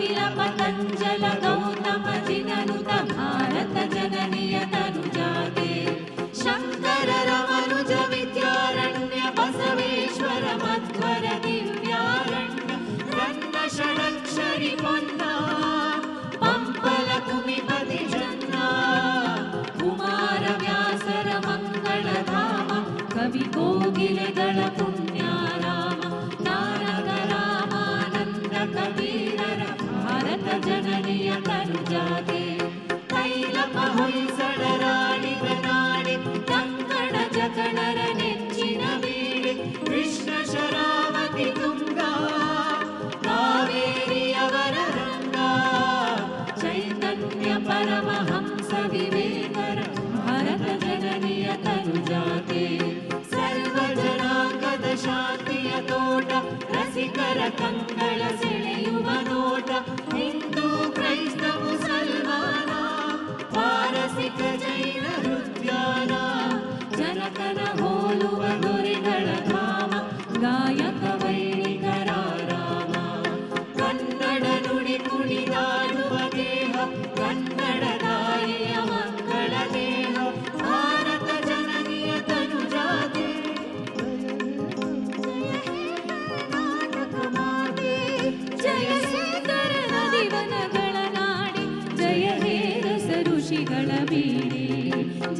कपिल पतञ्जल गौतम जिननुत भारत जननीय तनुजाते शङ्कर रमनुज विद्यारण्य बसवेश्वर मध्वर दिव्यारण्य रन्दषडक्षरिमन्दा यतनुजाते सर्वजनागदशाति यतो कङ्कणयु मदोट हिन्दू क्रैस्तमुसल्मान पारसिक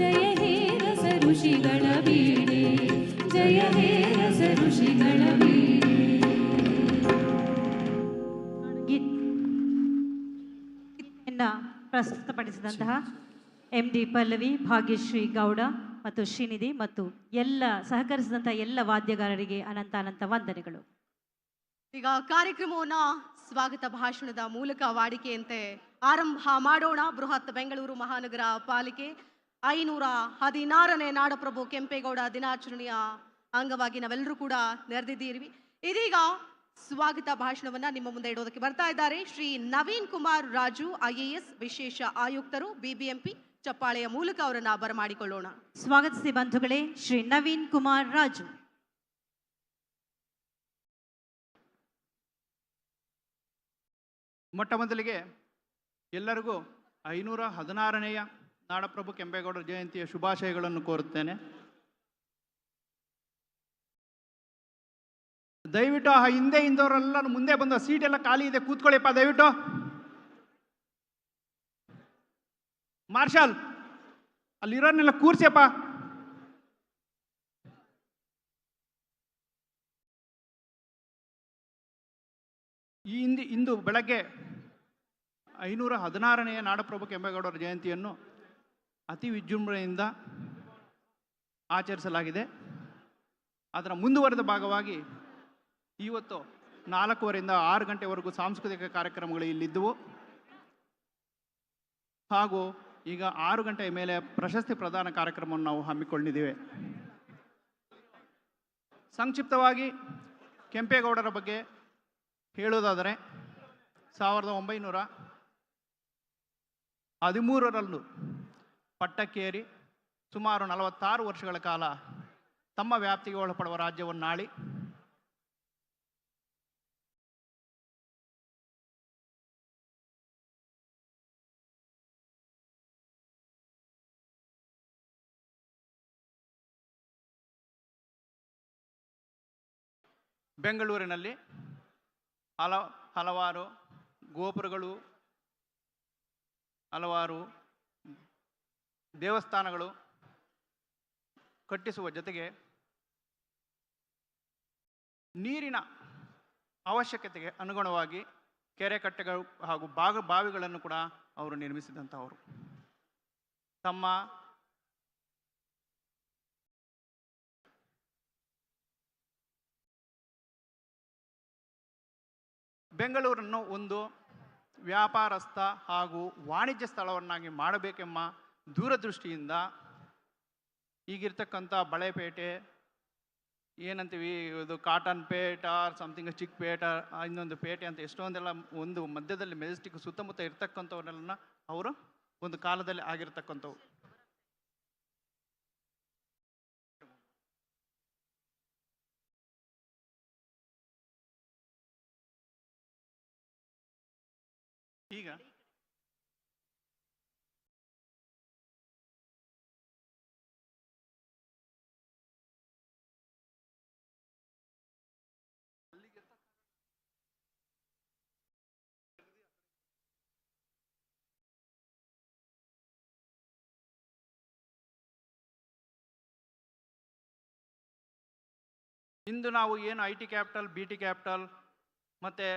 ಜಯ ಹೇ ರಸ ಋಷಿಗಳ ಬೀಡಿ ಜಯ ಹೇ ರಸ ಋಷಿಗಳ ಬೀಡಿ. ಪ್ರಸ್ತುತಪಡಿಸಿದಂತಹ ಎಂ ಡಿ ಪಲ್ಲವಿ ಭಾಗ್ಯಶ್ರೀ ಗೌಡ ಮತ್ತು ಶ್ರೀನಿಧಿ ಮತ್ತು ಎಲ್ಲ ಸಹಕರಿಸಿದಂತಹ ಎಲ್ಲ ವಾದ್ಯಗಾರರಿಗೆ ಅನಂತ ಅನಂತ ವಂದನೆಗಳು. ಈಗ ಕಾರ್ಯಕ್ರಮವನ್ನ ಸ್ವಾಗತ ಭಾಷಣದ ಮೂಲಕ ವಾಡಿಕೆಯಂತೆ ಆರಂಭ ಮಾಡೋಣ. ಬೃಹತ್ ಬೆಂಗಳೂರು ಮಹಾನಗರ ಪಾಲಿಕೆ ಐನೂರ ಹದಿನಾರನೇ ನಾಡಪ್ರಭು ಕೆಂಪೇಗೌಡ ದಿನಾಚರಣೆಯ ಅಂಗವಾಗಿ ನಾವೆಲ್ಲರೂ ಕೂಡ ನೆರೆದಿದ್ದೀರಿ ಇದೀಗ ಸ್ವಾಗತ ಭಾಷಣವನ್ನ ನಿಮ್ಮ ಮುಂದೆ ಇಡೋದಕ್ಕೆ ಬರ್ತಾ ಇದ್ದಾರೆ. ಶ್ರೀ ನವೀನ್ ಕುಮಾರ್ ರಾಜು ಐಎಎಸ್ ವಿಶೇಷ ಆಯುಕ್ತರು ಬಿಬಿಎಂಪಿ ಚಪ್ಪಾಳೆಯ ಮೂಲಕ ಅವರನ್ನ ಬರಮಾಡಿಕೊಳ್ಳೋಣ. ಸ್ವಾಗತಿಸಿ ಬಂಧುಗಳೇ ಶ್ರೀ ನವೀನ್ ಕುಮಾರ್ ರಾಜು. ಮೊಟ್ಟ ಮೊದಲಿಗೆ ಎಲ್ಲರಿಗೂ ಐನೂರ ಹದಿನಾರನೆಯ ನಾಡಪ್ರಭು ಕೆಂಪೇಗೌಡರ ಜಯಂತಿಯ ಶುಭಾಶಯಗಳನ್ನು ಕೋರುತ್ತೇನೆ. ದಯವಿಟ್ಟು ಆ ಹಿಂದೆ ಇಂದವರೆಲ್ಲ ಮುಂದೆ ಬಂದ ಸೀಟ್ ಎಲ್ಲ ಖಾಲಿ ಇದೆ, ಕೂತ್ಕೊಳ್ಳಿಪ್ಪ, ದಯವಿಟ್ಟು. ಮಾರ್ಷಲ್ ಅಲ್ಲಿರೋನ್ನೆಲ್ಲ ಕೂರ್ಸಿಯಪ್ಪ ಈ ಹಿಂದಿ, ಇಂದು ಬೆಳಗ್ಗೆ ಐನೂರ ಹದಿನಾರನೆಯ ನಾಡಪ್ರಭು ಕೆಂಪೇಗೌಡರ ಜಯಂತಿಯನ್ನು ಅತಿ ವಿಜೃಂಭಣೆಯಿಂದ ಆಚರಿಸಲಾಗಿದೆ. ಅದರ ಮುಂದುವರೆದ ಭಾಗವಾಗಿ ಇವತ್ತು ನಾಲ್ಕೂವರೆಯಿಂದ ಆರು ಗಂಟೆವರೆಗೂ ಸಾಂಸ್ಕೃತಿಕ ಕಾರ್ಯಕ್ರಮಗಳು ಇಲ್ಲಿದ್ದವು. ಹಾಗೂ ಈಗ ಆರು ಗಂಟೆಯ ಮೇಲೆ ಪ್ರಶಸ್ತಿ ಪ್ರದಾನ ಕಾರ್ಯಕ್ರಮವನ್ನು ನಾವು ಹಮ್ಮಿಕೊಂಡಿದ್ದೇವೆ. ಸಂಕ್ಷಿಪ್ತವಾಗಿ ಕೆಂಪೇಗೌಡರ ಬಗ್ಗೆ ಹೇಳುವುದಾದರೆ ಸಾವಿರದ ಒಂಬೈನೂರ ಹದಿಮೂರರಲ್ಲೂ ಪಟ್ಟಕ್ಕೇರಿ ಸುಮಾರು ನಲವತ್ತಾರು ವರ್ಷಗಳ ಕಾಲ ತಮ್ಮ ವ್ಯಾಪ್ತಿಗೆ ಒಳಪಡುವ ರಾಜ್ಯವನ್ನು ರಾಜ್ಯವನ್ನಾಳಿ ಬೆಂಗಳೂರಿನಲ್ಲಿ ಹಲ ಹಲವಾರು ಗೋಪುರಗಳು, ಹಲವಾರು ದೇವಸ್ಥಾನಗಳು ಕಟ್ಟಿಸುವ ಜೊತೆಗೆ ನೀರಿನ ಅವಶ್ಯಕತೆಗೆ ಅನುಗುಣವಾಗಿ ಕೆರೆ ಕಟ್ಟೆಗಳು ಹಾಗೂ ಬಾಗ ಬಾವಿಗಳನ್ನು ಕೂಡ ಅವರು ನಿರ್ಮಿಸಿದಂಥವರು ತಮ್ಮ ಬೆಂಗಳೂರನ್ನು ಒಂದು ವ್ಯಾಪಾರಸ್ಥ ಹಾಗೂ ವಾಣಿಜ್ಯ ಸ್ಥಳವನ್ನಾಗಿ ಮಾಡಬೇಕೆಂಬ ದೂರದೃಷ್ಟಿಯಿಂದ ಈಗಿರ್ತಕ್ಕಂಥ ಬಳೆಪೇಟೆ, ಏನಂತೀವಿ, ಇದು Cottonpet or something Chickpet ಇನ್ನೊಂದು ಪೇಟೆ ಅಂತ ಎಷ್ಟೊಂದೆಲ್ಲ ಒಂದು ಮಧ್ಯದಲ್ಲಿ ಮೆಜೆಸ್ಟಿಕ್ ಸುತ್ತಮುತ್ತ ಇರ್ತಕ್ಕಂಥವನ್ನೆಲ್ಲ ಅವರು ಒಂದು ಕಾಲದಲ್ಲಿ ಆಗಿರ್ತಕ್ಕಂಥವು. ಈಗ ಇಂದು ನಾವು ಏನು I T capital, B T capital, ಮತ್ತು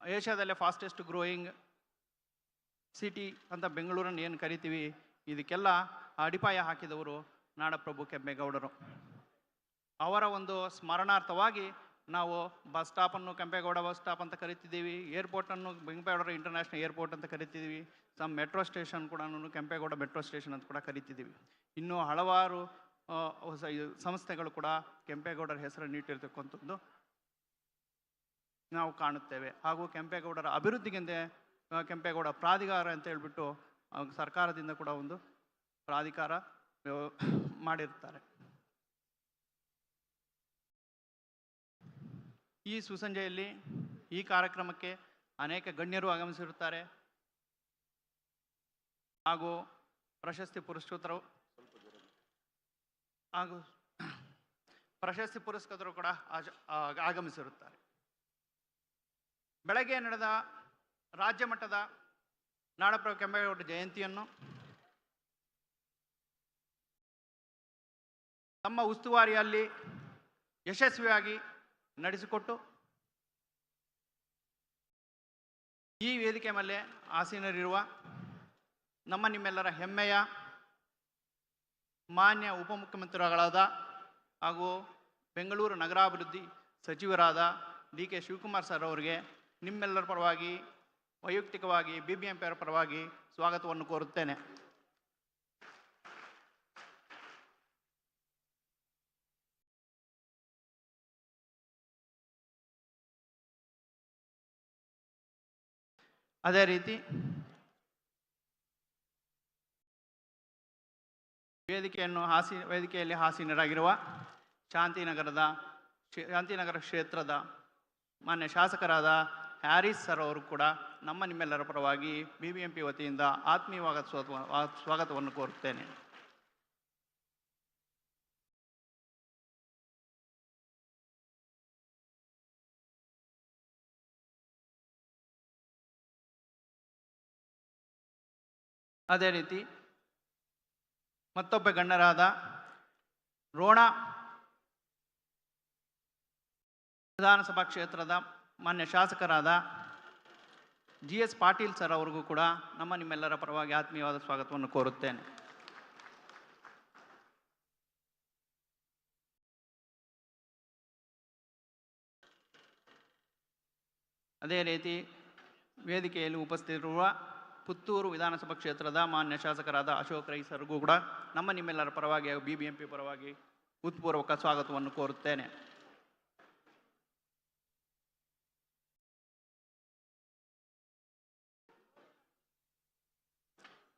ಏಷ್ಯಾದಲ್ಲೇ ಫಾಸ್ಟೆಸ್ಟ್ ಗ್ರೋಯಿಂಗ್ ಸಿಟಿ ಅಂತ ಬೆಂಗಳೂರನ್ನು ಏನು ಕರಿತೀವಿ, ಇದಕ್ಕೆಲ್ಲ ಅಡಿಪಾಯ ಹಾಕಿದವರು ನಾಡಪ್ರಭು ಕೆಂಪೇಗೌಡರು. ಅವರ ಒಂದು ಸ್ಮರಣಾರ್ಥವಾಗಿ ನಾವು ಬಸ್ ಸ್ಟಾಪನ್ನು ಕೆಂಪೇಗೌಡ ಬಸ್ ಸ್ಟಾಪ್ ಅಂತ ಕರಿತಿದ್ದೀವಿ ಏರ್ಪೋರ್ಟನ್ನು ಬೆಂಗಳೂರು ಇಂಟರ್ನ್ಯಾಷನಲ್ ಏರ್ಪೋರ್ಟ್ ಅಂತ ಕರಿತಿದ್ದೀವಿ, ಸಮ್ ಮೆಟ್ರೋ ಸ್ಟೇಷನ್ ಕೂಡ ಕೆಂಪೇಗೌಡ ಮೆಟ್ರೋ ಸ್ಟೇಷನ್ ಅಂತ ಕೂಡ ಕರಿತಿದ್ದೀವಿ. ಇನ್ನೂ ಹಲವಾರು ಹೊಸ ಸಂಸ್ಥೆಗಳು ಕೂಡ ಕೆಂಪೇಗೌಡರ ಹೆಸರನ್ನು ಇಟ್ಟಿರ್ತಕ್ಕಂಥದ್ದು ನಾವು ಕಾಣುತ್ತೇವೆ. ಹಾಗೂ ಕೆಂಪೇಗೌಡರ ಅಭಿವೃದ್ಧಿಗೆಂದೇ ಕೆಂಪೇಗೌಡ ಪ್ರಾಧಿಕಾರ ಅಂತ ಹೇಳ್ಬಿಟ್ಟು ಸರ್ಕಾರದಿಂದ ಕೂಡ ಒಂದು ಪ್ರಾಧಿಕಾರ ಮಾಡಿರ್ತಾರೆ. ಈ ಸುಸಂಜೆಯಲ್ಲಿ ಈ ಕಾರ್ಯಕ್ರಮಕ್ಕೆ ಅನೇಕ ಗಣ್ಯರು ಆಗಮಿಸಿರುತ್ತಾರೆ. ಹಾಗೂ ಪ್ರಶಸ್ತಿ ಪುರಸ್ಕೃತರು ಹಾಗೂ ಪ್ರಶಸ್ತಿ ಪುರಸ್ಕೃತರು ಕೂಡ ಆಗಮಿಸಿರುತ್ತಾರೆ. ಬೆಳಗ್ಗೆ ನಡೆದ ರಾಜ್ಯ ಮಟ್ಟದ ನಾಡಪ್ರಭು ಕೆಂಪೇಗೌಡ ಜಯಂತಿಯನ್ನು ತಮ್ಮ ಉಸ್ತುವಾರಿಯಲ್ಲಿ ಯಶಸ್ವಿಯಾಗಿ ನಡೆಸಿಕೊಟ್ಟು ಈ ವೇದಿಕೆ ಮೇಲೆ ಆಸೀನರಿರುವ ನಮ್ಮ ನಿಮ್ಮೆಲ್ಲರ ಹೆಮ್ಮೆಯ ಮಾನ್ಯ ಉಪಮುಖ್ಯಮಂತ್ರಿಗಳಾದ ಹಾಗೂ ಬೆಂಗಳೂರು ನಗರಾಭಿವೃದ್ಧಿ ಸಚಿವರಾದ ಡಿ ಕೆ ಶಿವಕುಮಾರ್ ಸರ್ ಅವರಿಗೆ ನಿಮ್ಮೆಲ್ಲರ ಪರವಾಗಿ, ವೈಯಕ್ತಿಕವಾಗಿ ಬಿ ಪರವಾಗಿ ಸ್ವಾಗತವನ್ನು ಕೋರುತ್ತೇನೆ. ಅದೇ ರೀತಿ ವೇದಿಕೆಯನ್ನು ಹಾಸಿ, ವೇದಿಕೆಯಲ್ಲಿ ಹಾಸೀನರಾಗಿರುವ ಶಾಂತಿನಗರದ ಶಾಂತಿನಗರ ಕ್ಷೇತ್ರದ ಮಾನ್ಯ ಶಾಸಕರಾದ ಹ್ಯಾರಿಸ್ ಸರ್ ಅವರು ಕೂಡ ನಮ್ಮ ನಿಮ್ಮೆಲ್ಲರ ಪರವಾಗಿ ಬಿ ಬಿ ಎಂ ಪಿ ವತಿಯಿಂದ ಆತ್ಮೀಯವಾದ ಸ್ವಾಗತ ಸ್ವಾಗತವನ್ನು ಕೋರುತ್ತೇನೆ. ಅದೇ ರೀತಿ ಮತ್ತೊಬ್ಬ ಗಣ್ಯರಾದ ರೋಣ ವಿಧಾನಸಭಾ ಕ್ಷೇತ್ರದ ಮಾನ್ಯ ಶಾಸಕರಾದ ಜಿ ಎಸ್ ಪಾಟೀಲ್ ಸರ್ ಅವರಿಗೂ ಕೂಡ ನಮ್ಮ ನಿಮ್ಮೆಲ್ಲರ ಪರವಾಗಿ ಆತ್ಮೀಯವಾದ ಸ್ವಾಗತವನ್ನು ಕೋರುತ್ತೇನೆ. ಅದೇ ರೀತಿ ವೇದಿಕೆಯಲ್ಲಿ ಉಪಸ್ಥಿತಿರುವ ಪುತ್ತೂರು ವಿಧಾನಸಭಾ ಕ್ಷೇತ್ರದ ಮಾನ್ಯ ಶಾಸಕರಾದ ಅಶೋಕ್ ರೈ ಸರ್ಗೂ ಕೂಡ ನಮ್ಮ ನಿಮ್ಮೆಲ್ಲರ ಪರವಾಗಿ ಬಿ ಬಿ ಪರವಾಗಿ ಉತ್ಪೂರ್ವಕ ಸ್ವಾಗತವನ್ನು ಕೋರುತ್ತೇನೆ.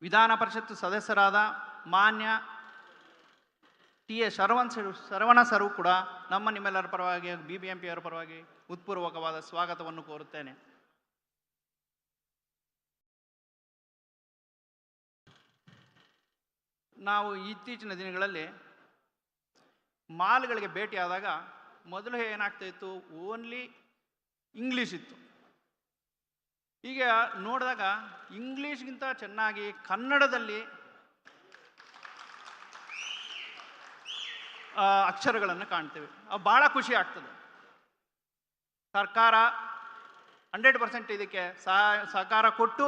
ವಿಧಾನ ಪರಿಷತ್ ಸದಸ್ಯರಾದ ಮಾನ್ಯ ಟಿ ಎ ಶರವಣ್ ಶರವಣ ಕೂಡ ನಮ್ಮ ನಿಮ್ಮೆಲ್ಲರ ಪರವಾಗಿ ಬಿ ಪರವಾಗಿ ಉತ್ಪೂರ್ವಕವಾದ ಸ್ವಾಗತವನ್ನು ಕೋರುತ್ತೇನೆ. ನಾವು ಇತ್ತೀಚಿನ ದಿನಗಳಲ್ಲಿ ಮಾಲ್ಗಳಿಗೆ ಭೇಟಿಯಾದಾಗ ಮೊದಲು ಏನಾಗ್ತಾ ಇತ್ತು ಓನ್ಲಿ ಇಂಗ್ಲೀಷ್ ಇತ್ತು. ಈಗ ನೋಡಿದಾಗ ಇಂಗ್ಲೀಷ್ಗಿಂತ ಚೆನ್ನಾಗಿ ಕನ್ನಡದಲ್ಲಿ ಅಕ್ಷರಗಳನ್ನು ಕಾಣ್ತೇವೆ. ಅವು ಭಾಳ ಖುಷಿ ಆಗ್ತದೆ. ಸರ್ಕಾರ ಹಂಡ್ರೆಡ್ ಪರ್ಸೆಂಟ್ ಇದಕ್ಕೆ ಸಹ ಸಹಕಾರ ಕೊಟ್ಟು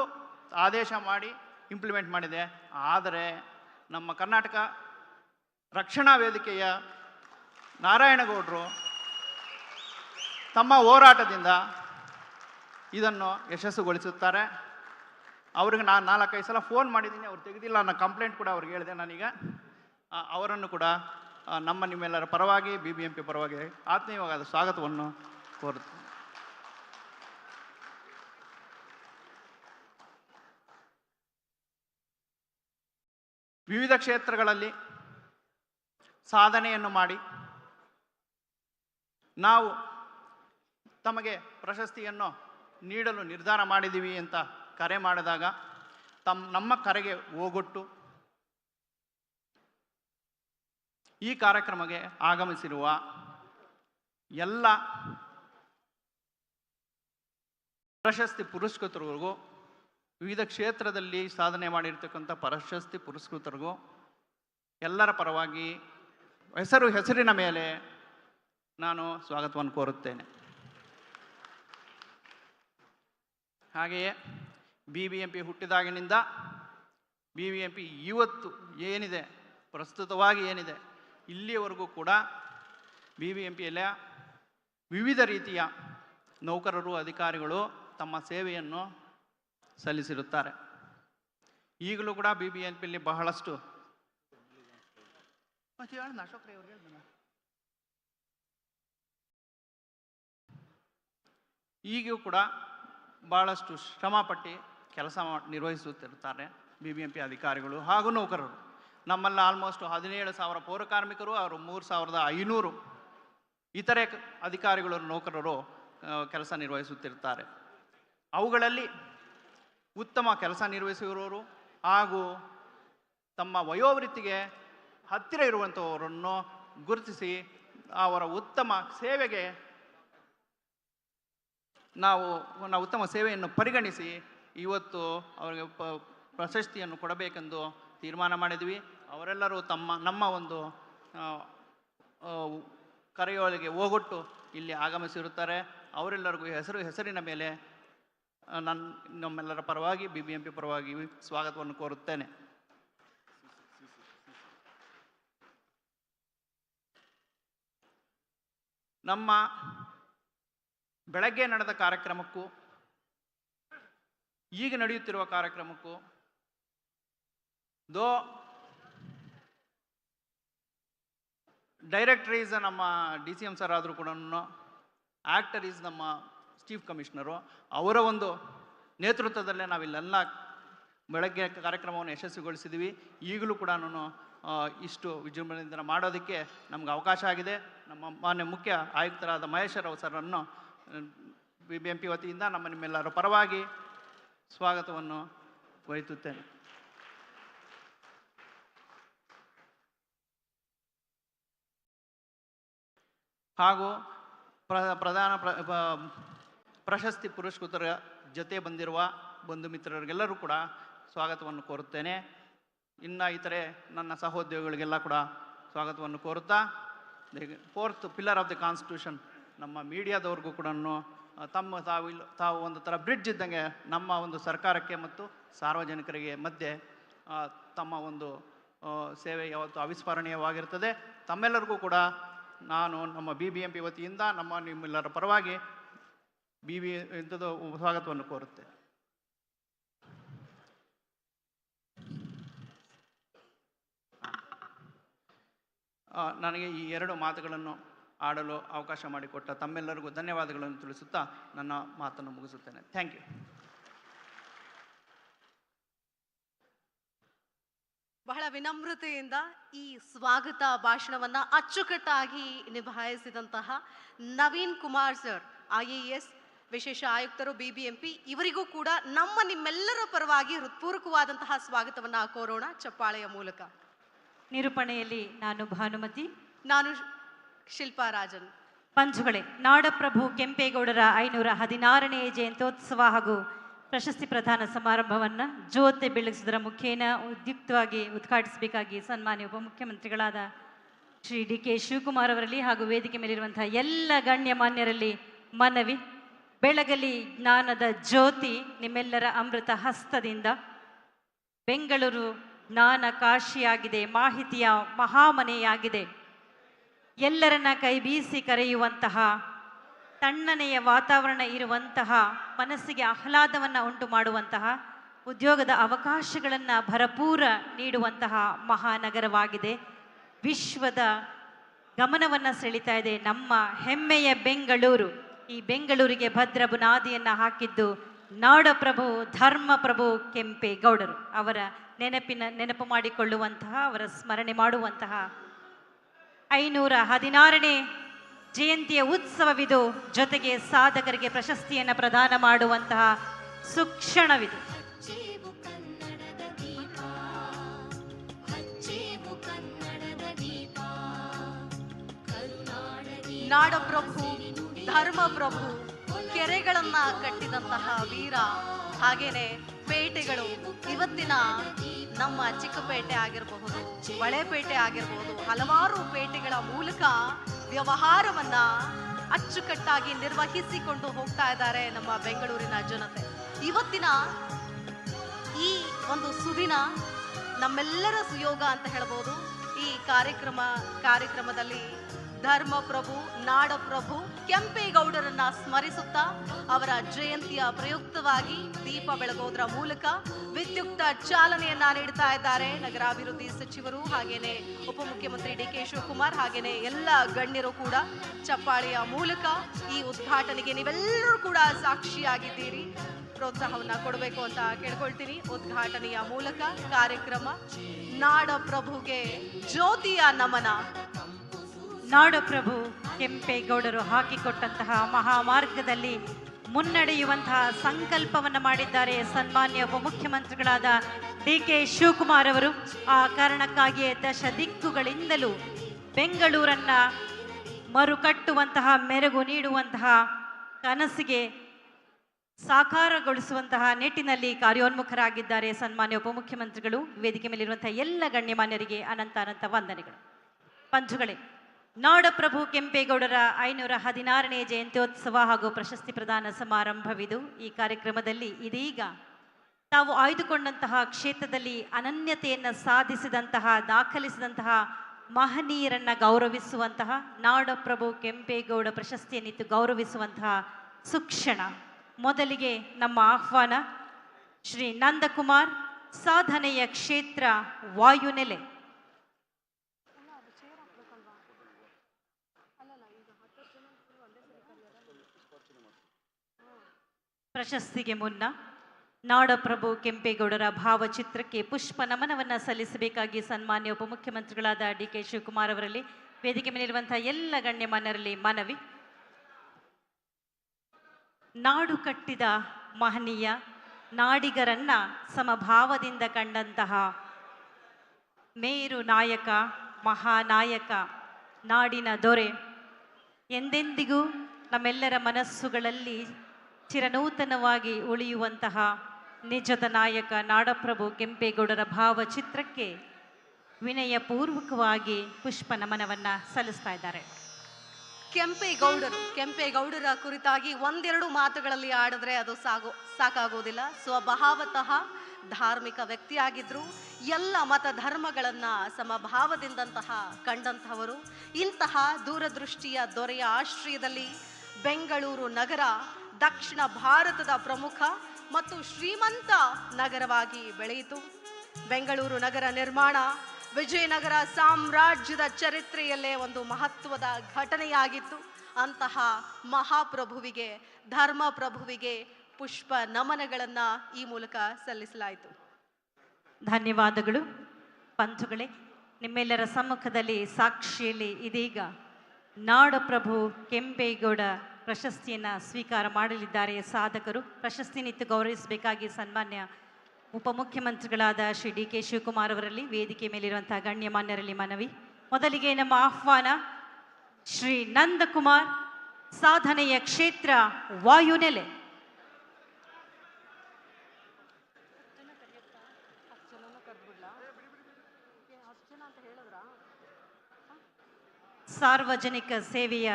ಆದೇಶ ಮಾಡಿ ಇಂಪ್ಲಿಮೆಂಟ್ ಮಾಡಿದೆ. ಆದರೆ ನಮ್ಮ ಕರ್ನಾಟಕ ರಕ್ಷಣಾ ವೇದಿಕೆಯ ನಾರಾಯಣಗೌಡರು ತಮ್ಮ ಹೋರಾಟದಿಂದ ಇದನ್ನು ಯಶಸ್ಸುಗೊಳಿಸುತ್ತಾರೆ. ಅವ್ರಿಗೆ ನಾನು ನಾಲ್ಕೈದು ಸಲ ಫೋನ್ ಮಾಡಿದ್ದೀನಿ, ಅವ್ರು ತೆಗೆದಿಲ್ಲ ಅನ್ನೋ ಕಂಪ್ಲೇಂಟ್ ಕೂಡ ಅವ್ರಿಗೆ ಹೇಳಿದೆ ನಾನೀಗ. ಅವರನ್ನು ಕೂಡ ನಮ್ಮ ನಿಮ್ಮೆಲ್ಲರ ಪರವಾಗಿ ಬಿ ಬಿ ಎಂ ಪಿ ಪರವಾಗಿ ಆತ್ಮೀಯವಾದ ಸ್ವಾಗತವನ್ನು ಕೋರುತ್ತೇನೆ. ವಿವಿಧ ಕ್ಷೇತ್ರಗಳಲ್ಲಿ ಸಾಧನೆಯನ್ನು ಮಾಡಿ ನಾವು ತಮಗೆ ಪ್ರಶಸ್ತಿಯನ್ನು ನೀಡಲು ನಿರ್ಧಾರ ಮಾಡಿದ್ದೀವಿ ಅಂತ ಕರೆ ಮಾಡಿದಾಗ ತಮ್ಮ ನಮ್ಮ ಕರೆಗೆ ಹೋಗೊಟ್ಟು ಈ ಕಾರ್ಯಕ್ರಮಕ್ಕೆ ಆಗಮಿಸಿರುವ ಎಲ್ಲ ಪ್ರಶಸ್ತಿ ಪುರಸ್ಕೃತರಿಗೂ ವಿವಿಧ ಕ್ಷೇತ್ರದಲ್ಲಿ ಸಾಧನೆ ಮಾಡಿರ್ತಕ್ಕಂಥ ಪ್ರಶಸ್ತಿ ಪುರಸ್ಕೃತರಿಗೂ ಎಲ್ಲರ ಪರವಾಗಿ ಹೆಸರು ಹೆಸರಿನ ಮೇಲೆ ನಾನು ಸ್ವಾಗತವನ್ನು ಕೋರುತ್ತೇನೆ. ಹಾಗೆಯೇ ಬಿ ಬಿ ಎಂ ಪಿ ಹುಟ್ಟಿದಾಗಿನಿಂದ ಬಿ ಬಿ ಎಂ ಪಿ ಇವತ್ತು ಏನಿದೆ, ಪ್ರಸ್ತುತವಾಗಿ ಏನಿದೆ ಇಲ್ಲಿಯವರೆಗೂ ಕೂಡ ಬಿ ಬಿ ಎಂ ಪಿಯಲ್ಲೇ ವಿವಿಧ ರೀತಿಯ ನೌಕರರು, ಅಧಿಕಾರಿಗಳು ತಮ್ಮ ಸೇವೆಯನ್ನು ಸಲ್ಲಿಸಿರುತ್ತಾರೆ. ಈಗಲೂ ಕೂಡ ಬಿ ಬಿ ಎನ್ ಪಿಲಿ ಬಹಳಷ್ಟು ಈಗೂ ಕೂಡ ಭಾಳಷ್ಟು ಶ್ರಮಪಟ್ಟು ಕೆಲಸ ನಿರ್ವಹಿಸುತ್ತಿರುತ್ತಾರೆ ಬಿ ಬಿ ಎಂ ಪಿ ಅಧಿಕಾರಿಗಳು ಹಾಗೂ ನೌಕರರು. ನಮ್ಮಲ್ಲಿ ಆಲ್ಮೋಸ್ಟ್ ಹದಿನೇಳು ಸಾವಿರ ಪೌರ ಕಾರ್ಮಿಕರು ಅವರು ಮೂರು ಸಾವಿರದ ಐನೂರು ಇತರೆ ಅಧಿಕಾರಿಗಳು ನೌಕರರು ಕೆಲಸ ನಿರ್ವಹಿಸುತ್ತಿರುತ್ತಾರೆ. ಅವುಗಳಲ್ಲಿ ಉತ್ತಮ ಕೆಲಸ ನಿರ್ವಹಿಸಿರೋರು ಹಾಗೂ ತಮ್ಮ ವಯೋವೃತ್ತಿಗೆ ಹತ್ತಿರ ಇರುವಂಥವರನ್ನು ಗುರುತಿಸಿ ಅವರ ಉತ್ತಮ ಸೇವೆಗೆ ನಾವು ನಾವು ಉತ್ತಮ ಸೇವೆಯನ್ನು ಪರಿಗಣಿಸಿ ಇವತ್ತು ಅವರಿಗೆ ಪ್ರಶಸ್ತಿಯನ್ನು ಕೊಡಬೇಕೆಂದು ತೀರ್ಮಾನ ಮಾಡಿದ್ವಿ. ಅವರೆಲ್ಲರೂ ತಮ್ಮ, ನಮ್ಮ ಒಂದು ಕರೆಯೊಳಗೆ ಹೋಗೊಟ್ಟು ಇಲ್ಲಿ ಆಗಮಿಸಿರುತ್ತಾರೆ. ಅವರೆಲ್ಲರಿಗೂ ಹೆಸರು, ಹೆಸರಿನ ಮೇಲೆ ಆ, ನನ್ನ ನಮ್ಮೆಲ್ಲರ ಪರವಾಗಿ ಬಿ ಬಿ ಎಂ ಪಿ ಪರವಾಗಿ ಸ್ವಾಗತವನ್ನು ಕೋರುತ್ತೇನೆ. ನಮ್ಮ ಬೆಳಗ್ಗೆ ನಡೆದ ಕಾರ್ಯಕ್ರಮಕ್ಕೂ ಈಗ ನಡೆಯುತ್ತಿರುವ ಕಾರ್ಯಕ್ರಮಕ್ಕೂ ದೋ ಡೈರೆಕ್ಟರ್ ಈಸ್ ನಮ್ಮ ಡಿ ಸಿ ಎಂ ಸರ್ ಆದರೂ ಕೂಡ ಆ್ಯಕ್ಟರ್ ಈಸ್ ನಮ್ಮ ಚೀಫ್ ಕಮಿಷನರು, ಅವರ ಒಂದು ನೇತೃತ್ವದಲ್ಲೇ ನಾವಿಲ್ಲೆಲ್ಲ ಬೆಳಗ್ಗೆ ಕಾರ್ಯಕ್ರಮವನ್ನು ಯಶಸ್ವಿಗೊಳಿಸಿದ್ದೀವಿ ಈಗಲೂ ಕೂಡ ನಾನು ಇಷ್ಟು ವಿಜೃಂಭಣೆಯಿಂದ ಮಾಡೋದಕ್ಕೆ ನಮ್ಗೆ ಅವಕಾಶ ಆಗಿದೆ. ನಮ್ಮ ಮಾನ್ಯ ಮುಖ್ಯ ಆಯುಕ್ತರಾದ ಮಹೇಶ್ವರ ಸರನ್ನು ಬಿ ಬಿ ಎಂ ಪಿ ವತಿಯಿಂದ ನಮ್ಮ ನಿಮ್ಮೆಲ್ಲರ ಪರವಾಗಿ ಸ್ವಾಗತವನ್ನು ವಹಿಸುತ್ತೇನೆ ಹಾಗೂ ಪ್ರ, ಪ್ರಧಾನ ಪ್ರಶಸ್ತಿ ಪುರಸ್ಕೃತರ ಜೊತೆ ಬಂದಿರುವ ಬಂಧು ಮಿತ್ರರಿಗೆಲ್ಲರೂ ಕೂಡ ಸ್ವಾಗತವನ್ನು ಕೋರುತ್ತೇನೆ. ಇನ್ನು ಇತರೆ ನನ್ನ ಸಹೋದ್ಯೋಗಿಗಳಿಗೆಲ್ಲ ಕೂಡ ಸ್ವಾಗತವನ್ನು ಕೋರುತ್ತಾ fourth pillar of the constitution ನಮ್ಮ ಮೀಡಿಯಾದವ್ರಿಗೂ ಕೂಡ ತಮ್ಮ ತಾವು ಇಲ್ಲ ತಾವು ಒಂದು ಥರ ಬ್ರಿಡ್ಜ್ ಇದ್ದಂಗೆ ನಮ್ಮ ಒಂದು ಸರ್ಕಾರಕ್ಕೆ ಮತ್ತು ಸಾರ್ವಜನಿಕರಿಗೆ ಮಧ್ಯೆ ತಮ್ಮ ಒಂದು ಸೇವೆ ಯಾವತ್ತು ಅವಿಸ್ಮರಣೀಯವಾಗಿರ್ತದೆ. ತಮ್ಮೆಲ್ಲರಿಗೂ ಕೂಡ ನಾನು ನಮ್ಮ ಬಿ ಬಿ ಎಂ ಪಿ ವತಿಯಿಂದ ನಮ್ಮ ನಿಮ್ಮೆಲ್ಲರ ಪರವಾಗಿ ಬಿ ಬಿ ಇಂಥದ್ದು ಸ್ವಾಗತವನ್ನು ಕೋರುತ್ತೆ ನನಗೆ ಈ ಎರಡು ಮಾತುಗಳನ್ನು ಆಡಲು ಅವಕಾಶ ಮಾಡಿಕೊಟ್ಟ ತಮ್ಮೆಲ್ಲರಿಗೂ ಧನ್ಯವಾದಗಳನ್ನು ತಿಳಿಸುತ್ತಾ ನನ್ನ ಮಾತನ್ನು ಮುಗಿಸುತ್ತೇನೆ. ಥ್ಯಾಂಕ್ ಯು ಬಹಳ ವಿನಮ್ರತೆಯಿಂದ ಈ ಸ್ವಾಗತ ಭಾಷಣವನ್ನು ಅಚ್ಚುಕಟ್ಟಾಗಿ ನಿಭಾಯಿಸಿದಂತಹ Naveen Kumar sir I A S ವಿಶೇಷ ಆಯುಕ್ತರು ಬಿಬಿಎಂಪಿ ಇವರಿಗೂ ಕೂಡ ನಮ್ಮ ನಿಮ್ಮೆಲ್ಲರ ಪರವಾಗಿ ಹೃತ್ಪೂರ್ವಕವಾದಂತಹ ಸ್ವಾಗತವನ್ನು ಕೋರೋಣ ಚಪ್ಪಾಳೆಯ ಮೂಲಕ. ನಿರೂಪಣೆಯಲ್ಲಿ ನಾನು ಭಾನುಮತಿ. ನಾನು ಶಿಲ್ಪಾ ರಾಜನ್. ಪಂಚುಗಳೇ ನಾಡಪ್ರಭು ಕೆಂಪೇಗೌಡರ ಐನೂರ ಹದಿನಾರನೇ ಜಯಂತ್ಯೋತ್ಸವ ಹಾಗೂ ಪ್ರಶಸ್ತಿ ಪ್ರದಾನ ಸಮಾರಂಭವನ್ನು ಜ್ಯೋತಿ ಬೆಳಗಿಸುವುದರ ಮುಖೇನ ಉದ್ಯುಕ್ತವಾಗಿ ಉದ್ಘಾಟಿಸಬೇಕಾಗಿ ಸನ್ಮಾನ್ಯ ಉಪಮುಖ್ಯಮಂತ್ರಿಗಳಾದ ಶ್ರೀ ಡಿ ಕೆ ಶಿವಕುಮಾರ್ ಅವರಲ್ಲಿ ಹಾಗೂ ವೇದಿಕೆ ಮೇಲಿರುವಂತಹ ಎಲ್ಲ ಗಣ್ಯಮಾನ್ಯರಲ್ಲಿ ಮನವಿ ಬೆಳಗಲಿ ಜ್ಞಾನದ ಜ್ಯೋತಿ ನಿಮ್ಮೆಲ್ಲರ ಅಮೃತ ಹಸ್ತದಿಂದ ಬೆಂಗಳೂರು ಜ್ಞಾನ ಕಾಶಿಯಾಗಿದೆ, ಮಾಹಿತಿಯ ಮಹಾಮನೆಯಾಗಿದೆ. ಎಲ್ಲರನ್ನ ಕೈ ಬೀಸಿ ಕರೆಯುವಂತಹ, ತಣ್ಣನೆಯ ವಾತಾವರಣ ಇರುವಂತಹ, ಮನಸ್ಸಿಗೆ ಆಹ್ಲಾದವನ್ನು ಉಂಟು ಮಾಡುವಂತಹ, ಉದ್ಯೋಗದ ಅವಕಾಶಗಳನ್ನು ಭರಪೂರ ನೀಡುವಂತಹ ಮಹಾನಗರವಾಗಿದೆ. ವಿಶ್ವದ ಗಮನವನ್ನು ಸೆಳೀತಾ ಇದೆ ನಮ್ಮ ಹೆಮ್ಮೆಯ ಬೆಂಗಳೂರು. ಈ ಬೆಂಗಳೂರಿಗೆ ಭದ್ರ ಬುನಾದಿಯನ್ನು ಹಾಕಿದ್ದು ನಾಡಪ್ರಭು ಧರ್ಮಪ್ರಭು ಕೆಂಪೇಗೌಡರು ಅವರ ನೆನಪಿನ ನೆನಪು ಮಾಡಿಕೊಳ್ಳುವಂತಹ ಅವರ ಸ್ಮರಣೆ ಮಾಡುವಂತಹ ಐನೂರ ಹದಿನಾರನೇ ಜಯಂತಿಯ ಉತ್ಸವವಿದು ಜೊತೆಗೆ ಸಾಧಕರಿಗೆ ಪ್ರಶಸ್ತಿಯನ್ನು ಪ್ರದಾನ ಮಾಡುವಂತಹ ಸುಕ್ಷಣವಿದು. ನಾಡಪ್ರಭು ಧರ್ಮಪ್ರಭು ಕೆರೆಗಳನ್ನ ಕಟ್ಟಿದಂತಹ ವೀರ, ಹಾಗೇನೆ ಪೇಟೆಗಳು ಇವತ್ತಿನ ನಮ್ಮ ಚಿಕ್ಕಪೇಟೆ ಆಗಿರಬಹುದು ಬಳೆಪೇಟೆ ಆಗಿರಬಹುದು, ಹಲವಾರು ಪೇಟೆಗಳ ಮೂಲಕ ವ್ಯವಹಾರವನ್ನ ಅಚ್ಚುಕಟ್ಟಾಗಿ ನಿರ್ವಹಿಸಿಕೊಂಡು ಹೋಗ್ತಾ ಇದ್ದಾರೆ ನಮ್ಮ ಬೆಂಗಳೂರಿನ ಜನತೆ. ಇವತ್ತಿನ ಈ ಒಂದು ಸುದಿನ ನಮ್ಮೆಲ್ಲರ ಸುಯೋಗ ಅಂತ ಹೇಳ್ಬೋದು. ಈ ಕಾರ್ಯಕ್ರಮ, ಕಾರ್ಯಕ್ರಮದಲ್ಲಿ ಧರ್ಮಪ್ರಭು ನಾಡಪ್ರಭು ಕೆಂಪೇಗೌಡರನ್ನ ಸ್ಮರಿಸುತ್ತಾ ಅವರ ಜಯಂತಿಯ ಪ್ರಯುಕ್ತವಾಗಿ ದೀಪ ಬೆಳಗೋದ್ರ ಮೂಲಕ ವಿದ್ಯುಕ್ತ ಚಾಲನೆಯನ್ನ ನೀಡ್ತಾ ಇದ್ದಾರೆ ನಗರಾಭಿವೃದ್ಧಿ ಸಚಿವರು ಹಾಗೇನೆ ಉಪಮುಖ್ಯಮಂತ್ರಿ ಡಿ ಕೆ ಶಿವಕುಮಾರ್ ಹಾಗೇನೆ ಎಲ್ಲ ಗಣ್ಯರು ಕೂಡ ಚಪ್ಪಾಳೆಯ ಮೂಲಕ ಈ ಉದ್ಘಾಟನೆಗೆ ನೀವೆಲ್ಲರೂ ಕೂಡ ಸಾಕ್ಷಿಯಾಗಿದ್ದೀರಿ. ಪ್ರೋತ್ಸಾಹವನ್ನ ಕೊಡಬೇಕು ಅಂತ ಕೇಳ್ಕೊಳ್ತೀನಿ. ಉದ್ಘಾಟನೆಯ ಮೂಲಕ ಕಾರ್ಯಕ್ರಮ ನಾಡ ಪ್ರಭುಗೆ ಜ್ಯೋತಿಯ ನಮನ. ನಾಡಪ್ರಭು ಕೆಂಪೇಗೌಡರು ಹಾಕಿಕೊಟ್ಟಂತಹ ಮಹಾಮಾರ್ಗದಲ್ಲಿ ಮುನ್ನಡೆಯುವಂತಹ ಸಂಕಲ್ಪವನ್ನು ಮಾಡಿದ್ದಾರೆ ಸನ್ಮಾನ್ಯ ಉಪಮುಖ್ಯಮಂತ್ರಿಗಳಾದ ಡಿ ಕೆ ಶಿವಕುಮಾರ್ ಅವರು. ಆ ಕಾರಣಕ್ಕಾಗಿಯೇ ದಶ ದಿಕ್ಕುಗಳಿಂದಲೂ ಬೆಂಗಳೂರನ್ನ ಮರುಕಟ್ಟುವಂತಹ, ಮೆರುಗು ನೀಡುವಂತಹ ಕನಸಿಗೆ ಸಾಕಾರಗೊಳಿಸುವಂತಹ ನಿಟ್ಟಿನಲ್ಲಿ ಕಾರ್ಯೋನ್ಮುಖರಾಗಿದ್ದಾರೆ ಸನ್ಮಾನ್ಯ ಉಪಮುಖ್ಯಮಂತ್ರಿಗಳು. ವೇದಿಕೆ ಮೇಲಿರುವಂತಹ ಎಲ್ಲ ಗಣ್ಯಮಾನ್ಯರಿಗೆ ಅನಂತ ಅನಂತ ವಂದನೆಗಳು. ಪಂಚುಗಳೇ ನಾಡಪ್ರಭು ಕೆಂಪೇಗೌಡರ ಐನೂರ ಹದಿನಾರನೇ ಜಯಂತ್ಯೋತ್ಸವ ಹಾಗೂ ಪ್ರಶಸ್ತಿ ಪ್ರದಾನ ಸಮಾರಂಭವಿದು. ಈ ಕಾರ್ಯಕ್ರಮದಲ್ಲಿ ಇದೀಗ ತಾವು ಆಯ್ದುಕೊಂಡಂತಹ ಕ್ಷೇತ್ರದಲ್ಲಿ ಅನನ್ಯತೆಯನ್ನು ಸಾಧಿಸಿದಂತಹ, ದಾಖಲಿಸಿದಂತಹ ಮಹನೀಯರನ್ನ ಗೌರವಿಸುವಂತಹ, ನಾಡಪ್ರಭು ಕೆಂಪೇಗೌಡ ಪ್ರಶಸ್ತಿಯನ್ನಿತ್ತು ಗೌರವಿಸುವಂತಹ ಸುಕ್ಷಣ. ಮೊದಲಿಗೆ ನಮ್ಮ ಆಹ್ವಾನ, ಶ್ರೀ ನಂದಕುಮಾರ್ ಸಾಧನೆಯ ಕ್ಷೇತ್ರ ವಾಯುನೆಲೆ. ಪ್ರಶಸ್ತಿಗೆ ಮುನ್ನ ನಾಡಪ್ರಭು ಕೆಂಪೇಗೌಡರ ಭಾವಚಿತ್ರಕ್ಕೆ ಪುಷ್ಪ ನಮನವನ್ನು ಸಲ್ಲಿಸಬೇಕಾಗಿ ಸನ್ಮಾನ್ಯ ಉಪಮುಖ್ಯಮಂತ್ರಿಗಳಾದ ಡಿ ಕೆ ಶಿವಕುಮಾರ್ ಅವರಲ್ಲಿ, ವೇದಿಕೆ ಮೇಲಿರುವಂತಹ ಎಲ್ಲ ಗಣ್ಯಮಾನ್ಯರಲ್ಲಿ ಮನವಿ. ನಾಡು ಕಟ್ಟಿದ ಮಹನೀಯ, ನಾಡಿಗರನ್ನ ಸಮಭಾವದಿಂದ ಕಂಡಂತಹ ಮೇರು ನಾಯಕ, ಮಹಾನಾಯಕ, ನಾಡಿನ ದೊರೆ, ಎಂದೆಂದಿಗೂ ನಮ್ಮೆಲ್ಲರ ಮನಸ್ಸುಗಳಲ್ಲಿ ಚಿರನೂತನವಾಗಿ ಉಳಿಯುವಂತಹ ನಿಜದ ನಾಯಕ ನಾಡಪ್ರಭು ಕೆಂಪೇಗೌಡರ ಭಾವಚಿತ್ರಕ್ಕೆ ವಿನಯಪೂರ್ವಕವಾಗಿ ಪುಷ್ಪ ನಮನವನ್ನು ಸಲ್ಲಿಸ್ತಾ ಇದ್ದಾರೆ. ಕೆಂಪೇಗೌಡರು, ಕೆಂಪೇಗೌಡರ ಕುರಿತಾಗಿ ಒಂದೆರಡು ಮಾತುಗಳಲ್ಲಿ ಆಡಿದ್ರೆ ಅದು ಸಾಗೋ ಸಾಕಾಗೋದಿಲ್ಲ ಸ್ವಭಾವತಃ ಧಾರ್ಮಿಕ ವ್ಯಕ್ತಿಯಾಗಿದ್ರು, ಎಲ್ಲ ಮತ ಧರ್ಮಗಳನ್ನ ಸಮಭಾವದಿಂದಂತಹ ಕಂಡಂತಹವರು ಇಂತಹ ದೂರದೃಷ್ಟಿಯ ದೊರೆಯ ಆಶ್ರಯದಲ್ಲಿ ಬೆಂಗಳೂರು ನಗರ ದಕ್ಷಿಣ ಭಾರತದ ಪ್ರಮುಖ ಮತ್ತು ಶ್ರೀಮಂತ ನಗರವಾಗಿ ಬೆಳೆಯಿತು. ಬೆಂಗಳೂರು ನಗರ ನಿರ್ಮಾಣ, ವಿಜಯನಗರ ಸಾಮ್ರಾಜ್ಯದ ಚರಿತ್ರೆಯಲ್ಲೇ ಒಂದು ಮಹತ್ವದ ಘಟನೆಯಾಗಿತ್ತು. ಅಂತಹ ಮಹಾಪ್ರಭುವಿಗೆ, ಧರ್ಮಪ್ರಭುವಿಗೆ ಪುಷ್ಪ ನಮನಗಳನ್ನು ಈ ಮೂಲಕ ಸಲ್ಲಿಸಲಾಯಿತು. ಧನ್ಯವಾದಗಳು. ಪಂಥುಗಳೇ ನಿಮ್ಮೆಲ್ಲರ ಸಮ್ಮುಖದಲ್ಲಿ ಸಾಕ್ಷಿಯಲ್ಲಿ ಇದೀಗ ನಾಡಪ್ರಭು ಕೆಂಪೇಗೌಡ ಪ್ರಶಸ್ತಿಯನ್ನು ಸ್ವೀಕಾರ ಮಾಡಲಿದ್ದಾರೆ ಸಾಧಕರು. ಪ್ರಶಸ್ತಿ ನಿತ್ತು ಗೌರವಿಸಬೇಕಾಗಿ ಸನ್ಮಾನ್ಯ ಉಪಮುಖ್ಯಮಂತ್ರಿಗಳಾದ ಶ್ರೀ ಡಿ ಕೆ ಶಿವಕುಮಾರ್ ಅವರಲ್ಲಿ, ವೇದಿಕೆ ಮೇಲಿರುವಂತಹ ಗಣ್ಯಮಾನ್ಯರಲ್ಲಿ ಮನವಿ. ಮೊದಲಿಗೆ ನಮ್ಮ ಆಹ್ವಾನ, ಶ್ರೀ ನಂದಕುಮಾರ್ ಸಾಧನೆಯ ಕ್ಷೇತ್ರ ವಾಯುನೆಲೆ. ಸಾರ್ವಜನಿಕ ಸೇವೆಯ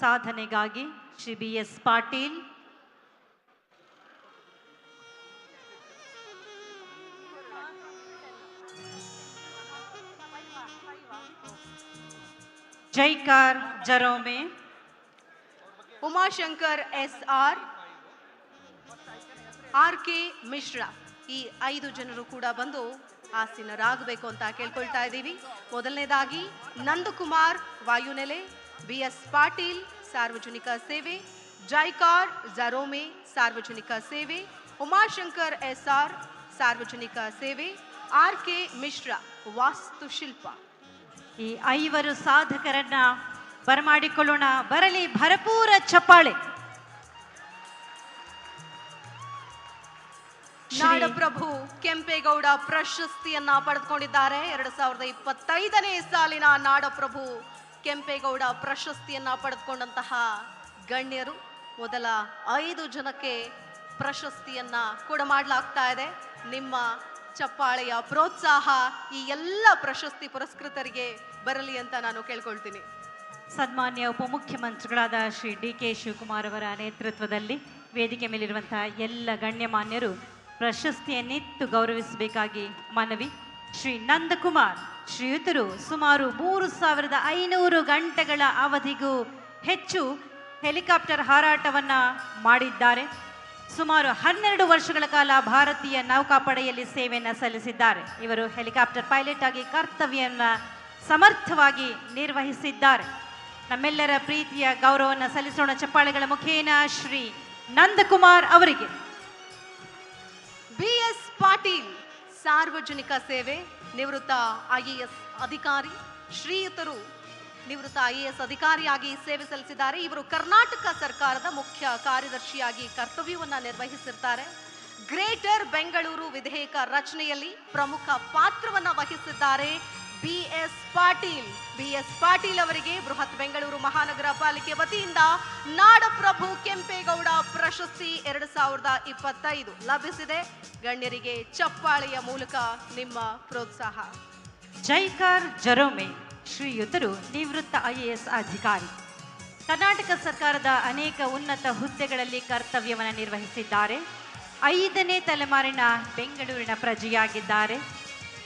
ಸಾಧನೆಗಾಗಿ Shri B S Patil. Jaikar Jerome. Umashankar S R. R K Mishra. ಈ ಐದು ಜನರು ಕೂಡ ಬಂದು ಆಸೀನರಾಗಬೇಕು ಅಂತ ಕೇಳ್ಕೊಳ್ತಾ ಇದ್ದೀವಿ. ಮೊದಲನೇದಾಗಿ ನಂದಕುಮಾರ್ ವಾಯುನೆಲೆ. ಬಿ ಎಸ್ ಪಾಟೀಲ್ ಸಾರ್ವಜನಿಕ ಸೇವೆ ಜೈಕಾರ್ ಜರೋಮೆ ಸಾರ್ವಜನಿಕ ಸೇವೆ ಉಮಾಶಂಕರ್ ಎಸ್ಆರ್ ಸಾರ್ವಜನಿಕ ಸೇವೆ ಆರ್ ಕೆ ಮಿಶ್ರಾ ವಾಸ್ತುಶಿಲ್ಪ. ಈ ಐವರು ಸಾಧಕರನ್ನ ಬರಮಾಡಿಕೊಳ್ಳೋಣ. ಬರಲಿ ಭರಪೂರ ಚಪ್ಪಾಳೆ. ನಾಡಪ್ರಭು ಕೆಂಪೇಗೌಡ ಪ್ರಶಸ್ತಿಯನ್ನ ಪಡೆದುಕೊಂಡಿದ್ದಾರೆ. ಎರಡು ಸಾವಿರದ ಇಪ್ಪತ್ತೈದನೇ ಸಾಲಿನ ನಾಡಪ್ರಭು ಕೆಂಪೇಗೌಡ ಪ್ರಶಸ್ತಿಯನ್ನ ಪಡೆದುಕೊಂಡಂತಹ ಗಣ್ಯರು ಮೊದಲ ಐದು ಜನಕ್ಕೆ ಪ್ರಶಸ್ತಿಯನ್ನ ಕೊಡಮಾಡಲಾಗ್ತಾ ಇದೆ. ನಿಮ್ಮ ಚಪ್ಪಾಳೆಯ ಪ್ರೋತ್ಸಾಹ ಈ ಎಲ್ಲ ಪ್ರಶಸ್ತಿ ಪುರಸ್ಕೃತರಿಗೆ ಬರಲಿ ಅಂತ ನಾನು ಕೇಳ್ಕೊಳ್ತೀನಿ. ಸನ್ಮಾನ್ಯ ಉಪಮುಖ್ಯಮಂತ್ರಿಗಳಾದ ಶ್ರೀ ಡಿ ಕೆ ಶಿವಕುಮಾರ್ ಅವರ ನೇತೃತ್ವದಲ್ಲಿ ವೇದಿಕೆ ಮೇಲಿರುವಂತಹ ಎಲ್ಲ ಗಣ್ಯಮಾನ್ಯರು ಪ್ರಶಸ್ತಿಯನ್ನಿತ್ತು ಗೌರವಿಸಬೇಕಾಗಿ ಮನವಿ ಶ್ರೀ ನಂದಕುಮಾರ್. ಶ್ರೀಯುತರು ಸುಮಾರು ಮೂರು ಸಾವಿರದ ಐನೂರು ಗಂಟೆಗಳ ಅವಧಿಗೂ ಹೆಚ್ಚು ಹೆಲಿಕಾಪ್ಟರ್ ಹಾರಾಟವನ್ನು ಮಾಡಿದ್ದಾರೆ. ಸುಮಾರು ಹನ್ನೆರಡು ವರ್ಷಗಳ ಕಾಲ ಭಾರತೀಯ ನೌಕಾಪಡೆಯಲ್ಲಿ ಸೇವೆಯನ್ನು ಸಲ್ಲಿಸಿದ್ದಾರೆ. ಇವರು ಹೆಲಿಕಾಪ್ಟರ್ ಪೈಲಟ್ ಆಗಿ ಕರ್ತವ್ಯವನ್ನು ಸಮರ್ಥವಾಗಿ ನಿರ್ವಹಿಸಿದ್ದಾರೆ. ನಮ್ಮೆಲ್ಲರ ಪ್ರೀತಿಯ ಗೌರವವನ್ನು ಸಲ್ಲಿಸೋಣ ಚಪ್ಪಾಳೆಗಳ ಮುಖೇನ ಶ್ರೀ ನಂದಕುಮಾರ್ ಅವರಿಗೆ. B S Patil. ಸಾರ್ವಜನಿಕ ಸೇವೆ, ನಿವೃತ್ತ ಐಎಎಸ್ ಅಧಿಕಾರಿ, ಶ್ರೀಯುತರು, ನಿವೃತ್ತ ಐ ಎಸ್ ಅಧಿಕಾರಿಯಾಗಿ ಸೇವೆ ಸಲ್ಲಿಸಿದ್ದಾರೆ. ಇವರು ಕರ್ನಾಟಕ ಸರ್ಕಾರದ ಮುಖ್ಯ ಕಾರ್ಯದರ್ಶಿಯಾಗಿ ಕರ್ತವ್ಯವನ್ನು ನಿರ್ವಹಿಸಿರ್ತಾರೆ. ಗ್ರೇಟರ್ ಬೆಂಗಳೂರು ವಿಧೇಯಕ ರಚನೆಯಲ್ಲಿ ಪ್ರಮುಖ ಪಾತ್ರವನ್ನು ವಹಿಸಿದ್ದಾರೆ. B S Patil B S Patil ಅವರಿಗೆ ಬೃಹತ್ ಬೆಂಗಳೂರು ಮಹಾನಗರ ಪಾಲಿಕೆ ವತಿಯಿಂದ ನಾಡಪ್ರಭು ಕೆಂಪೇಗೌಡ ಪ್ರಶಸ್ತಿ ಎರಡು ಸಾವಿರದ ಇಪ್ಪತ್ತೈದು ಲಭಿಸಿದೆ. ಗಣ್ಯರಿಗೆ ಚಪ್ಪಾಳೆಯ ಮೂಲಕ ನಿಮ್ಮ ಪ್ರೋತ್ಸಾಹ. ಜೈಕಾರ್ ಜರೋಮೆ, ಶ್ರೀಯುತರು ನಿವೃತ್ತ ಐಎಎಸ್ ಅಧಿಕಾರಿ. ಕರ್ನಾಟಕ ಸರ್ಕಾರದ ಅನೇಕ ಉನ್ನತ ಹುದ್ದೆಗಳಲ್ಲಿ ಕರ್ತವ್ಯವನ್ನು ನಿರ್ವಹಿಸಿದ್ದಾರೆ. ಐದನೇ ತಲೆಮಾರಿನ ಬೆಂಗಳೂರಿನ ಪ್ರಜೆಯಾಗಿದ್ದಾರೆ.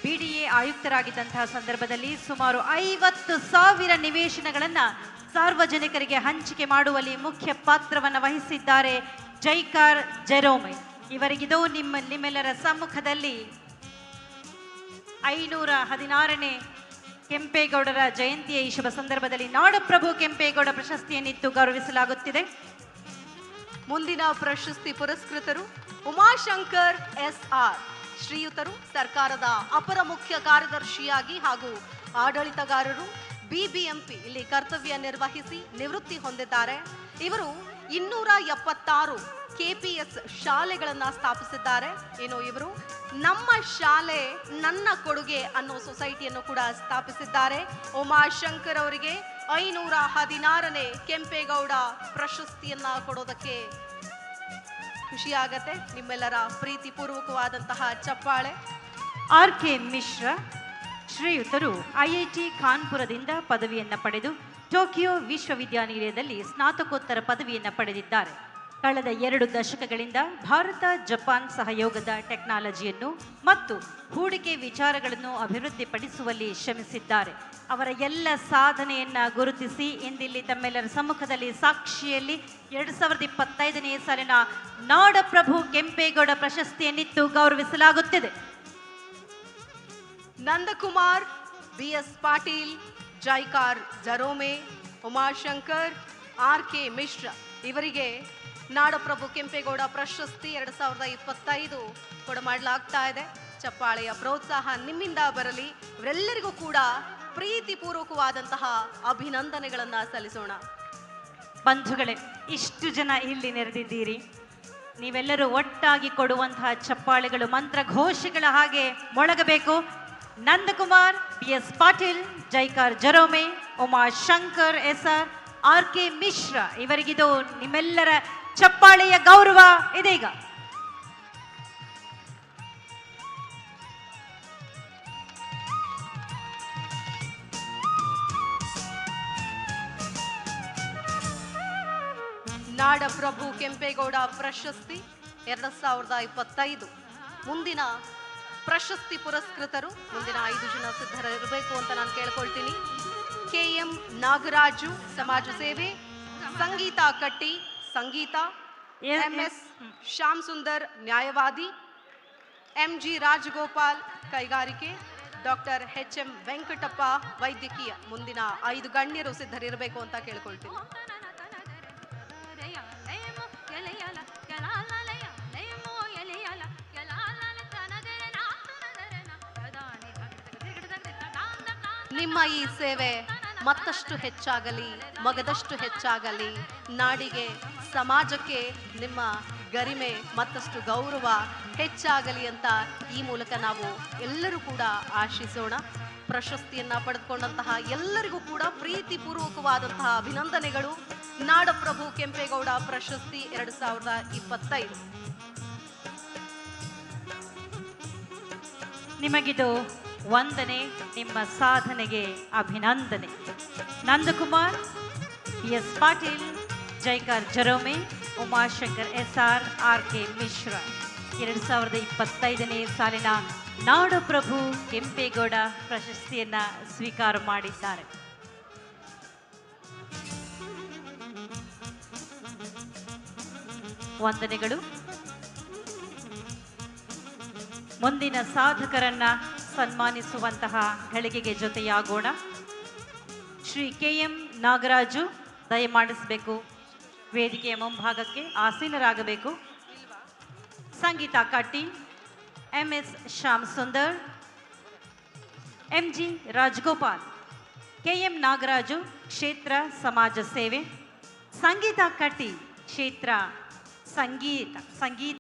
ಬಿಡಿಎ ಆಯುಕ್ತರಾಗಿದ್ದಂತಹ ಸಂದರ್ಭದಲ್ಲಿ ಸುಮಾರು ಐವತ್ತು ಸಾವಿರ ನಿವೇಶನಗಳನ್ನು ಸಾರ್ವಜನಿಕರಿಗೆ ಹಂಚಿಕೆ ಮಾಡುವಲ್ಲಿ ಮುಖ್ಯ ಪಾತ್ರವನ್ನು ವಹಿಸಿದ್ದಾರೆ ಜೈಕಾರ್ ಜೆರೋಮೆ. ಇವರಿಗಿದು ನಿಮ್ಮ ನಿಮ್ಮೆಲ್ಲರ ಸಮ್ಮುಖದಲ್ಲಿ ಐನೂರ ಹದಿನಾರನೇ ಕೆಂಪೇಗೌಡರ ಜಯಂತಿಯ ಈ ಶುಭ ಸಂದರ್ಭದಲ್ಲಿ ನಾಡಪ್ರಭು ಕೆಂಪೇಗೌಡ ಪ್ರಶಸ್ತಿಯನ್ನಿತ್ತು ಗೌರವಿಸಲಾಗುತ್ತಿದೆ. ಮುಂದಿನ ಪ್ರಶಸ್ತಿ ಪುರಸ್ಕೃತರು ಉಮಾಶಂಕರ್ ಎಸ್ ಆರ್ ಶ್ರೀಯುತರು ಸರ್ಕಾರದ ಅಪರ ಮುಖ್ಯ ಕಾರ್ಯದರ್ಶಿಯಾಗಿ ಹಾಗೂ ಆಡಳಿತಗಾರರು, ಬಿಬಿಎಂಪಿ ಇಲ್ಲಿ ಕರ್ತವ್ಯ ನಿರ್ವಹಿಸಿ ನಿವೃತ್ತಿ ಹೊಂದಿದ್ದಾರೆ. ಇವರು ಇನ್ನೂರ ಎಪ್ಪತ್ತಾರು ಕೆಪಿಎಸ್ ಶಾಲೆಗಳನ್ನು ಸ್ಥಾಪಿಸಿದ್ದಾರೆ. ಏನು ಇವರು ನಮ್ಮ ಶಾಲೆ ನನ್ನ ಕೊಡುಗೆ ಅನ್ನೋ ಸೊಸೈಟಿಯನ್ನು ಕೂಡ ಸ್ಥಾಪಿಸಿದ್ದಾರೆ. ಉಮಾಶಂಕರ್ ಅವರಿಗೆ ಐನೂರ ಹದಿನಾರನೇ ಕೆಂಪೇಗೌಡ ಪ್ರಶಸ್ತಿಯನ್ನ ಕೊಡೋದಕ್ಕೆ ಖುಷಿಯಾಗತ್ತೆ. ನಿಮ್ಮೆಲ್ಲರ ಪ್ರೀತಿಪೂರ್ವಕವಾದಂತಹ ಚಪ್ಪಾಳೆ. ಆರ್ ಕೆ ಮಿಶ್ರಾ ಶ್ರೀಯುತರು ಐಐಟಿ ಕಾನ್ಪುರದಿಂದ ಪದವಿಯನ್ನು ಪಡೆದು ಟೋಕಿಯೋ ವಿಶ್ವವಿದ್ಯಾನಿಲಯದಲ್ಲಿ ಸ್ನಾತಕೋತ್ತರ ಪದವಿಯನ್ನು ಪಡೆದಿದ್ದಾರೆ. ಕಳೆದ ಎರಡು ದಶಕಗಳಿಂದ ಭಾರತ, ಜಪಾನ್ ಸಹಯೋಗದ ಟೆಕ್ನಾಲಜಿಯನ್ನು ಮತ್ತು ಹೂಡಿಕೆ ವಿಚಾರಗಳನ್ನು ಅಭಿವೃದ್ಧಿಪಡಿಸುವಲ್ಲಿ ಶ್ರಮಿಸಿದ್ದಾರೆ. ಅವರ ಎಲ್ಲ ಸಾಧನೆಯನ್ನು ಗುರುತಿಸಿ ಇಂದಿಲ್ಲಿ ತಮ್ಮೆಲ್ಲರ ಸಮ್ಮುಖದಲ್ಲಿ ಸಾಕ್ಷಿಯಲ್ಲಿ ಎರಡು ಸಾವಿರದ ಇಪ್ಪತ್ತೈದನೇ ಸಾಲಿನ ನಾಡಪ್ರಭು ಕೆಂಪೇಗೌಡ ಪ್ರಶಸ್ತಿಯನ್ನಿತ್ತು ಗೌರವಿಸಲಾಗುತ್ತಿದೆ. Nandakumar B S Patil, Jaikar Jerome, Umashankar, R K Mishra ಇವರಿಗೆ ನಾಡಪ್ರಭು ಕೆಂಪೇಗೌಡ ಪ್ರಶಸ್ತಿ ಎರಡು ಸಾವಿರದ ಇಪ್ಪತ್ತೈದು ಕೊಡಮಾಡಲಾಗ್ತಾ ಇದೆ. ಚಪ್ಪಾಳೆಯ ಪ್ರೋತ್ಸಾಹ ನಿಮ್ಮಿಂದ ಬರಲಿ. ಇವರೆಲ್ಲರಿಗೂ ಕೂಡ ಪ್ರೀತಿಪೂರ್ವಕವಾದಂತಹ ಅಭಿನಂದನೆಗಳನ್ನ ಸಲ್ಲಿಸೋಣ. ಬಂಧುಗಳೇ, ಇಷ್ಟು ಜನ ಇಲ್ಲಿ ನೆರೆದಿದ್ದೀರಿ. ನೀವೆಲ್ಲರೂ ಒಟ್ಟಾಗಿ ಕೊಡುವಂತಹ ಚಪ್ಪಾಳೆಗಳು ಮಂತ್ರ ಘೋಷಗಳ ಹಾಗೆ ಮೊಳಗಬೇಕು. Nandakumar B S Patil, Jaikar Jerome Uma Shankar S R R K Mishra ಇವರಿಗಿದು ನಿಮ್ಮೆಲ್ಲರ ಚಪ್ಪಾಳೆಯ ಗೌರವ ಇದೀಗ. ನಾಡಪ್ರಭು ಕೆಂಪೇಗೌಡ ಪ್ರಶಸ್ತಿ ಎರಡು ಸಾವಿರದ ಇಪ್ಪತ್ತೈದು. ಮುಂದಿನ ಪ್ರಶಸ್ತಿ ಪುರಸ್ಕೃತರು ಮುಂದಿನ ಐದು ಜನ ಸಿದ್ಧರಿರಬೇಕು ಅಂತ ನಾನು ಕೇಳ್ಕೊಳ್ತೀನಿ. ಕೆ ಎಂ ನಾಗರಾಜು ಸಮಾಜ ಸೇವೆ, ಸಂಗೀತ ಕಟ್ಟಿ ಸಂಗೀತ MS M S Shyam Sundar ನ್ಯಾಯವಾದಿ ಎಂ ಜಿ ರಾಜಗೋಪಾಲ್ ಕೈಗಾರಿಕೆ ಡಾಕ್ಟರ್ ಎಚ್ ಎಂ ವೆಂಕಟಪ್ಪ ವೈದ್ಯಕೀಯ. ಮುಂದಿನ ಐದು ಗಣ್ಯರು ಸಿದ್ಧರಿರಬೇಕು ಅಂತ ಕೇಳ್ಕೊಳ್ತೀನಿ. ನಿಮ್ಮ ಈ ಸೇವೆ ಮತ್ತಷ್ಟು ಹೆಚ್ಚಾಗಲಿ, ಮಗದಷ್ಟು ಹೆಚ್ಚಾಗಲಿ, ನಾಡಿಗೆ, ಸಮಾಜಕ್ಕೆ ನಿಮ್ಮ ಗರಿಮೆ, ಮತ್ತಷ್ಟು ಗೌರವ ಹೆಚ್ಚಾಗಲಿ ಅಂತ ಈ ಮೂಲಕ ನಾವು ಎಲ್ಲರೂ ಕೂಡ ಆಶಿಸೋಣ. ಪ್ರಶಸ್ತಿಯನ್ನ ಪಡೆದುಕೊಂಡಂತಹ ಎಲ್ಲರಿಗೂ ಕೂಡ ಪ್ರೀತಿಪೂರ್ವಕವಾದಂತಹ ಅಭಿನಂದನೆಗಳು. ನಾಡಪ್ರಭು ಕೆಂಪೇಗೌಡ ಪ್ರಶಸ್ತಿ ಎರಡು ಸಾವಿರದ ಇಪ್ಪತ್ತೈದು. ನಿಮಗಿದು ವಂದನೆ, ನಿಮ್ಮ ಸಾಧನೆಗೆ ಅಭಿನಂದನೆ. Nandakumar S Patil, Jaikar Jerome, Umashankar S R R K Mishra. ಎರಡು ಸಾವಿರದ ಇಪ್ಪತ್ತೈದನೇ ಸಾಲಿನ ನಾಡಪ್ರಭು ಕೆಂಪೇಗೌಡ ಪ್ರಶಸ್ತಿಯನ್ನ ಸ್ವೀಕಾರ ಮಾಡಿದ್ದಾರೆ. ವಂದನೆಗಳು. ಮುಂದಿನ ಸಾಧಕರನ್ನ ಸನ್ಮಾನಿಸುವಂತಹ ಘಳಿಗೆಗೆ ಜೊತೆಯಾಗೋಣ. ಶ್ರೀ ಕೆ ಎಂ ನಾಗರಾಜು, ದಯಮಾಡಿಸಬೇಕು. ವೇದಿಕೆಯ ಮುಂಭಾಗಕ್ಕೆ ಆಸೀನರಾಗಬೇಕು. Sangeetha Katti M S Shyam Sundar M G Rajagopal. K M Nagaraju, ಕ್ಷೇತ್ರ ಸಮಾಜ ಸೇವೆ. ಸಂಗೀತ ಕಟ್ಟಿ, ಕ್ಷೇತ್ರ ಸಂಗೀತ ಸಂಗೀತ.